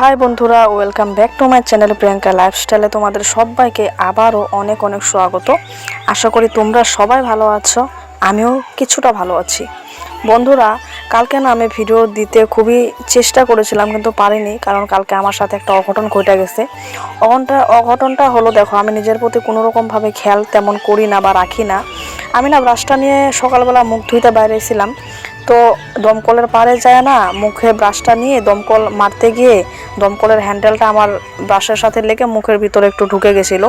High বন্ধুরা welcome back to my channel Priyanka লাইফস্টাইলে তোমাদের সবাইকে আবারও অনেক অনেক স্বাগত। আশা করি তোমরা সবাই ভালো আছো, আমিও কিছুটা ভালো আছি। বন্ধুরা, কালকে না আমি ভিডিও দিতে খুবই চেষ্টা করেছিলাম কিন্তু পারিনি, কারণ কালকে আমার সাথে একটা অঘটন ঘটে গেছে। অঘটনটা অঘটনটা হলো দেখো, আমি নিজের প্রতি কোনো রকমভাবে খেয়াল তেমন করি না বা রাখি না। আমি না ব্রাশটা নিয়ে সকালবেলা মুখ ধুইতে বাইরে ছিলাম তো দমকলের পারে যায় না, মুখে ব্রাশটা নিয়ে দমকল মারতে গিয়ে দমকলের হ্যান্ডেলটা আমার ব্রাশের সাথে লেগে মুখের ভিতরে একটু ঢুকে গেছিল।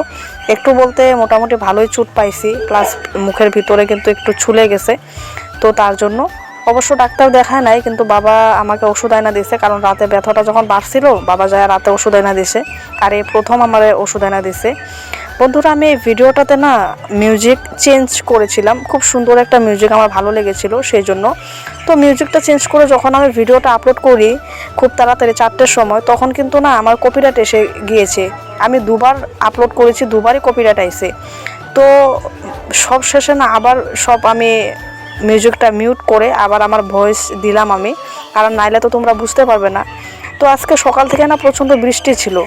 একটু বলতে মোটামুটি ভালোই চুট পাইছি প্লাস মুখের ভিতরে কিন্তু একটু ছুলে গেছে। তো তার জন্য অবশ্য ডাক্তার দেখায় নাই, কিন্তু বাবা আমাকে ওষুধ আয়না দিয়েছে, কারণ রাতে ব্যথাটা যখন বাড়ছিল, বাবা যায় রাতে ওষুধ আয়না দিছে আর এই প্রথম আমার ওষুধ আয়না দিছে বন্ধুরা, আমি এই ভিডিওটাতে না মিউজিক চেঞ্জ করেছিলাম, খুব সুন্দর একটা মিউজিক আমার ভালো লেগেছিল সেই জন্য। তো মিউজিকটা চেঞ্জ করে যখন আমি ভিডিওটা আপলোড করি, খুব তাড়াতাড়ি চারটের সময়, তখন কিন্তু না আমার কপিরাইট এসে গিয়েছে। আমি দুবার আপলোড করেছি, দুবারই কপিরাইট আইছে। তো সব শেষে না আবার সব আমি মিউজিকটা মিউট করে আবার আমার ভয়েস দিলাম আমি। কারণ নাইলে তো তোমরা বুঝতে পারবে না। তো আজকে সকাল থেকে না প্রচণ্ড বৃষ্টি ছিল।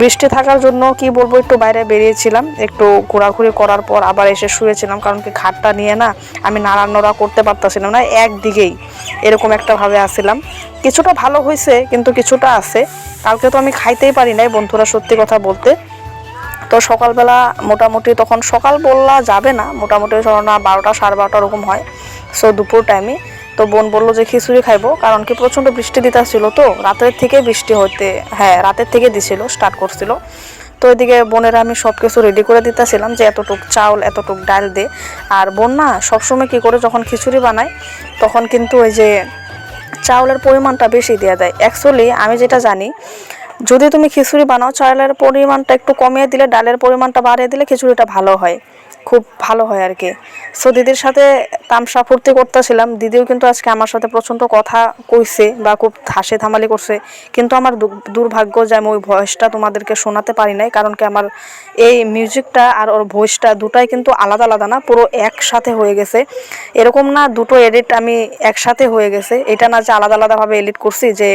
বৃষ্টি থাকার জন্য কি বলব, একটু বাইরে বেরিয়েছিলাম। একটু ঘোরাঘুরি করার পর আবার এসে শুয়েছিলাম। কারণ কি খাটটা নিয়ে না আমি নাড়ানোড়া করতে পারতাছিলাম না, একদিকেই এরকম একটা ভাবে আসছিলাম কিছুটা ভালো হয়েছে কিন্তু কিছুটা আছে। কালকে তো আমি খাইতেই পারি নাই বন্ধুরা সত্যি কথা বলতে। তো সকালবেলা মোটামুটি তখন সকাল বললা যাবে না, মোটামুটি না বারোটা সাড়ে বারোটা ওরকম হয়। সো দুপুর টাইমে তো বোন বলল যে খিচুড়ি খাইবো, কারণ কি প্রচণ্ড বৃষ্টি দিতে ছিল তো, রাতের থেকে বৃষ্টি হতে হ্যাঁ রাতের থেকে দিছিল স্টার্ট করছিল। তো এদিকে বোনেরা আমি সব কিছু রেডি করে দিতেছিলাম যে এতটুক চাউল, এতটুক ডাল দে। আর বোন না সবসময় কী করে যখন খিচুড়ি বানায়, তখন কিন্তু ওই যে চাউলের পরিমাণটা বেশি দেওয়া দেয় অ্যাকচুয়ালি আমি যেটা জানি যদি তুমি খিচুড়ি বানাও, চালের পরিমাণটা একটু কমিয়ে দিলে, ডালের পরিমাণটা বাড়িয়ে দিলে খিচুড়িটা ভালো হয়। খুব ভালো হয় আর কি। সো দিদির সাথে তামসা ফুর্তি করতেছিলাম। দিদিও কিন্তু আজকে আমার সাথে প্রচণ্ড কথা কইছে বা খুব হাসে থামালি করছে। কিন্তু আমার দুর্ভাগ্য যে আমি ওই ভয়েসটা তোমাদেরকে শোনাতে পারি নাই, কারণ কি আমার এই মিউজিকটা আর ওর ভয়েসটা দুটাই কিন্তু আলাদা আলাদা না, পুরো একসাথে হয়ে গেছে। এরকম না দুটো এডিট আমি একসাথে হয়ে গেছে। এটা না যে আলাদা আলাদাভাবে এডিট করছি যে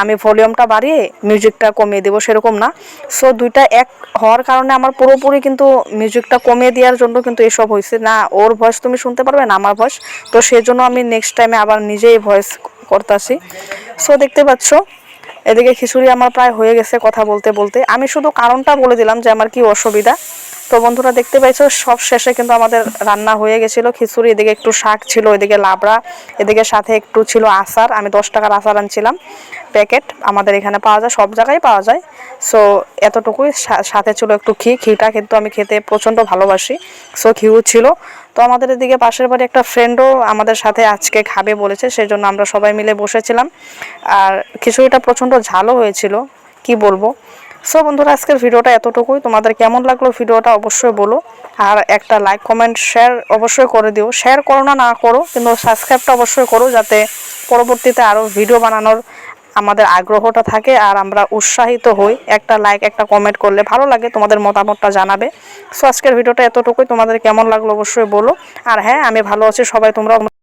আমি ভলিউমটা বাড়িয়ে মিউজিকটা কমিয়ে দেবো, সেরকম না। সো দুইটা এক হওয়ার কারণে আমার পুরোপুরি কিন্তু মিউজিকটা কমিয়ে দেওয়ার জন্য কিন্তু এসব হয়েছে। না, ওর ভয়েস তুমি শুনতে পারবে না, আমার ভয়েস তো সেই জন্য আমি নেক্সট টাইমে আবার নিজেই ভয়েস করতেছি। সো দেখতে পাচ্ছ, এদিকে খিচুড়ি আমার প্রায় হয়ে গেছে কথা বলতে বলতে। আমি শুধু কারণটা বলে দিলাম যে আমার কি অসুবিধা। তো বন্ধুরা দেখতে পাইছো, সব শেষে কিন্তু আমাদের রান্না হয়ে গেছিল। খিচুড়ি, এদিকে একটু শাক ছিল, এদিকে লাবড়া, এদিকে সাথে একটু ছিল আচার। আমি দশ টাকার আচার আনছিলাম। প্যাকেট আমাদের এখানে পাওয়া যায়, সব জায়গায় পাওয়া যায়। সো এতটুকুই। সাথে ছিল একটু ঘি। ঘিটা কিন্তু আমি খেতে প্রচণ্ড ভালোবাসি। সো ঘিউ ছিল। তো আমাদের এদিকে পাশের বাড়ি একটা ফ্রেন্ডও আমাদের সাথে আজকে খাবে বলেছে সেই জন্য আমরা সবাই মিলে বসেছিলাম। আর খিচুড়িটা প্রচণ্ড ঝালও হয়েছিল। কি বলব? সো বন্ধুরা, আজকের ভিডিওটা এতটুকুই। তোমাদের কেমন লাগল ভিডিওটা অবশ্যই বলো। আর একটা লাইক কমেন্ট শেয়ার অবশ্যই করে দিও। শেয়ার করো না না করো, কিন্তু সাবস্ক্রাইবটা অবশ্যই করো যাতে পরবর্তীতে আরও ভিডিও বানানোর আমাদের আগ্রহটা থাকে আর আমরা উৎসাহিত হই। একটা লাইক একটা কমেন্ট করলে ভালো লাগে, তোমাদের মতামতটা জানাবে। সো আজকের ভিডিওটা এতটুকুই। তোমাদের কেমন লাগল অবশ্যই বলো। আর হ্যাঁ আমি ভালো আছি, সবাই তোমরা